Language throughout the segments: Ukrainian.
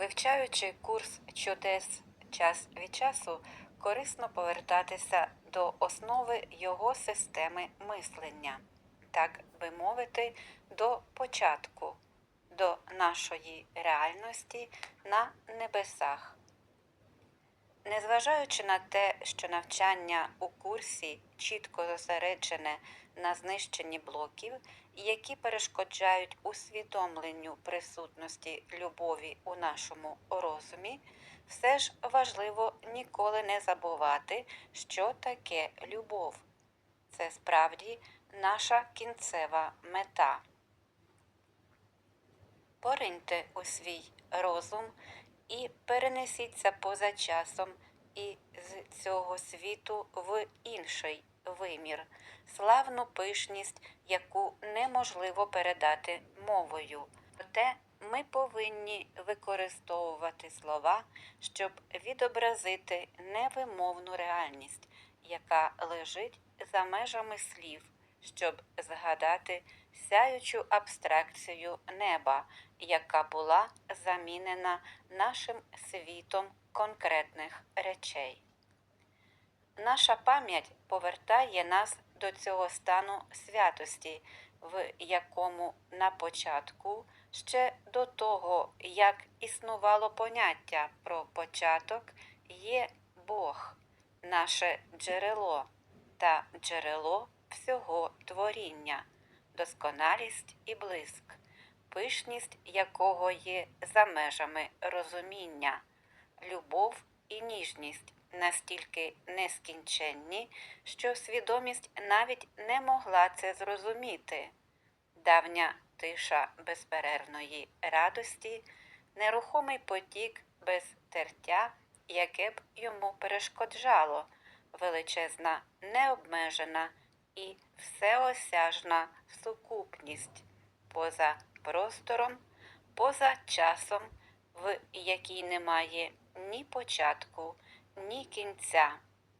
Вивчаючи курс чудес час від часу, корисно повертатися до основи його системи мислення, так би мовити, до початку, до нашої реальності на небесах. Незважаючи на те, що навчання у курсі чітко зосереджене на знищенні блоків, які перешкоджають усвідомленню присутності любові у нашому розумі, все ж важливо ніколи не забувати, що таке любов. Це справді наша кінцева мета. Пориньте у свій розум і перенесіться поза часом і з цього світу в інший вимір, славну пишність, яку неможливо передати мовою. Проте ми повинні використовувати слова, щоб відобразити невимовну реальність, яка лежить за межами слів, щоб згадати сяючу абстракцію неба, яка була замінена нашим світом конкретних речей. Наша пам'ять повертає нас до цього стану святості, в якому на початку, ще до того, як існувало поняття про початок, є Бог, наше джерело та джерело всього творіння, досконалість і блиск, пишність якого є за межами розуміння, любов і ніжність настільки нескінченні, що свідомість навіть не могла це зрозуміти. Давня тиша безперервної радості, нерухомий потік без тертя, яке б йому перешкоджало, величезна, необмежена і всеосяжна сукупність поза простором, поза часом, в якій немає ні початку, ні кінця,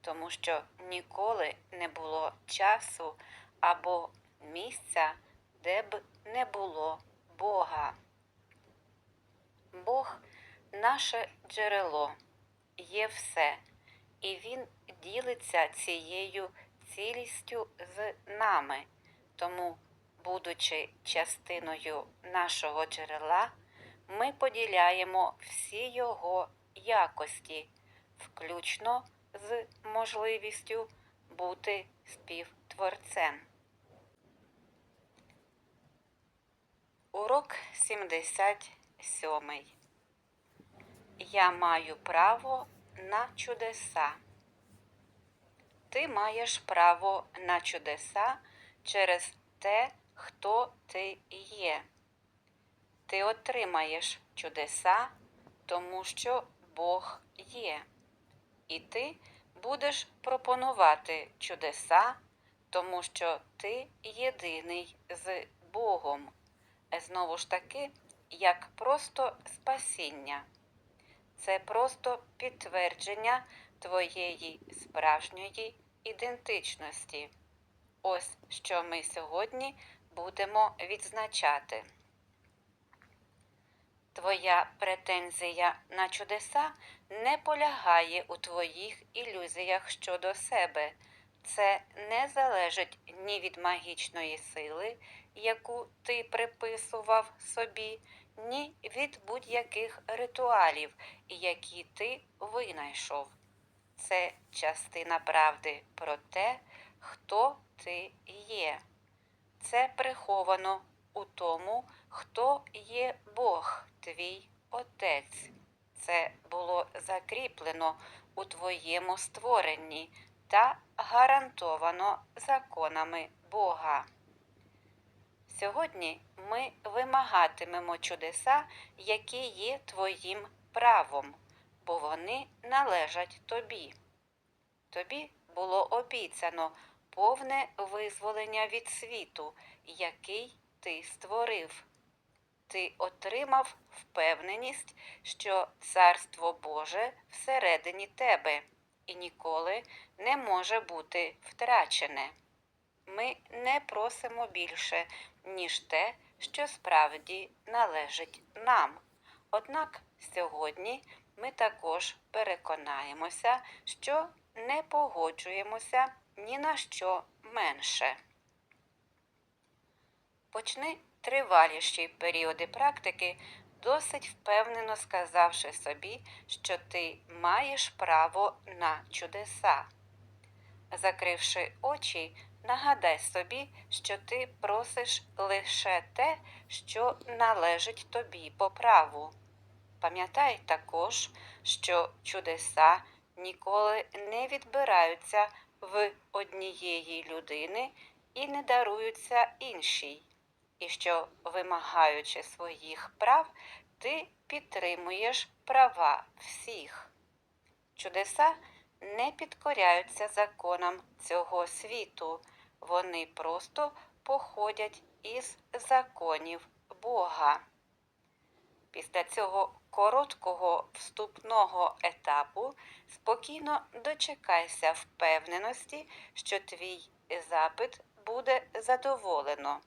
тому що ніколи не було часу або місця, де б не було Бога. Бог наше джерело, є все, і Він ділиться цією цілістю з нами. Тому, будучи частиною нашого джерела, ми поділяємо всі його якості, включно з можливістю бути співтворцем. Урок 77. Я маю право на чудеса. Ти маєш право на чудеса через те, хто ти є. Ти отримаєш чудеса, тому що Бог є. І ти будеш пропонувати чудеса, тому що ти єдиний з Богом. Знову ж таки, як просто спасіння. Це просто підтвердження твоєї справжньої ідентичності. Ось що ми сьогодні будемо відзначати. Твоя претензія на чудеса не полягає у твоїх ілюзіях щодо себе. Це не залежить ні від магічної сили, яку ти приписував собі, ні від будь-яких ритуалів, які ти винайшов. Це частина правди про те, хто ти є. Це приховано у тому, хто є Бог, твій Отець. Це було закріплено у твоєму створенні та гарантовано законами Бога. Сьогодні ми вимагатимемо чудеса, які є твоїм правом, бо вони належать тобі. Тобі було обіцяно повне визволення від світу, який ти створив. Ти отримав впевненість, що Царство Боже всередині тебе і ніколи не може бути втрачене. Ми не просимо більше, ніж те, що справді належить нам. Однак сьогодні ми також переконаємося, що не погоджуємося ні на що менше. Почни триваліші періоди практики, досить впевнено сказавши собі, що ти маєш право на чудеса. Закривши очі, нагадай собі, що ти просиш лише те, що належить тобі по праву. Пам'ятай також, що чудеса ніколи не відбираються в однієї людини і не даруються іншій, і що, вимагаючи своїх прав, ти підтримуєш права всіх. Чудеса не підкоряються законам цього світу, вони просто походять із законів Бога. Після цього короткого вступного етапу спокійно дочекайся впевненості, що твій запит буде задоволено.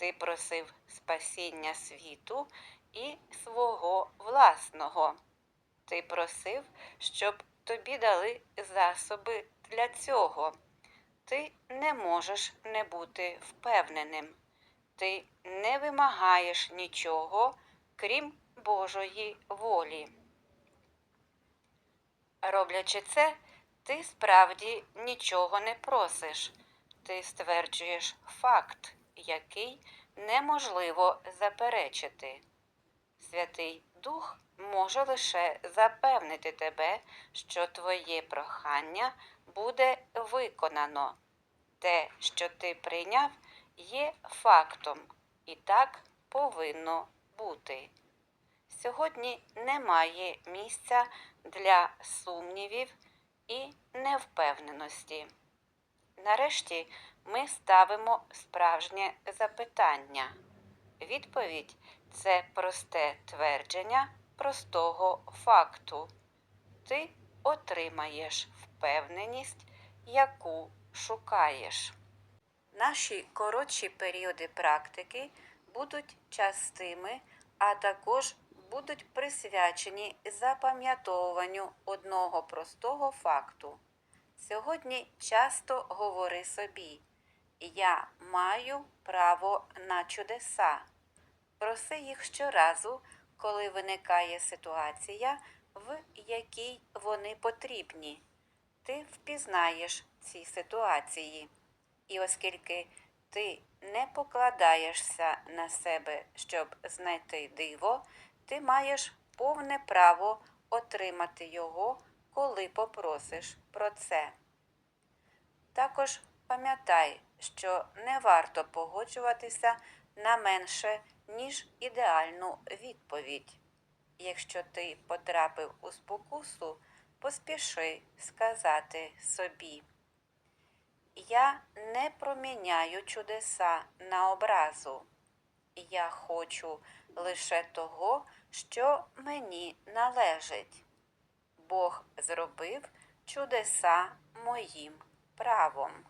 Ти просив спасіння світу і свого власного. Ти просив, щоб тобі дали засоби для цього. Ти не можеш не бути впевненим. Ти не вимагаєш нічого, крім Божої волі. Роблячи це, ти справді нічого не просиш. Ти стверджуєш факт, який неможливо заперечити. Святий Дух може лише запевнити тебе, що твоє прохання буде виконано. Те, що ти прийняв, є фактом, і так повинно бути. Сьогодні немає місця для сумнівів і невпевненості. Нарешті ми ставимо справжнє запитання. Відповідь це просте твердження простого факту. Ти отримаєш впевненість, яку шукаєш. Наші коротші періоди практики будуть частими, а також будуть присвячені запам'ятовуванню одного простого факту. Сьогодні часто говори собі, я маю право на чудеса. Проси їх щоразу, коли виникає ситуація, в якій вони потрібні. Ти впізнаєш ці ситуації. І оскільки ти не покладаєшся на себе, щоб знайти диво, ти маєш повне право отримати його, коли попросиш про це. Також пам'ятай, що не варто погоджуватися на менше, ніж ідеальну відповідь. Якщо ти потрапив у спокусу, поспіши сказати собі. Я не проміняю чудеса на образу. Я хочу лише того, що мені належить. Бог зробив чудеса моїм правом.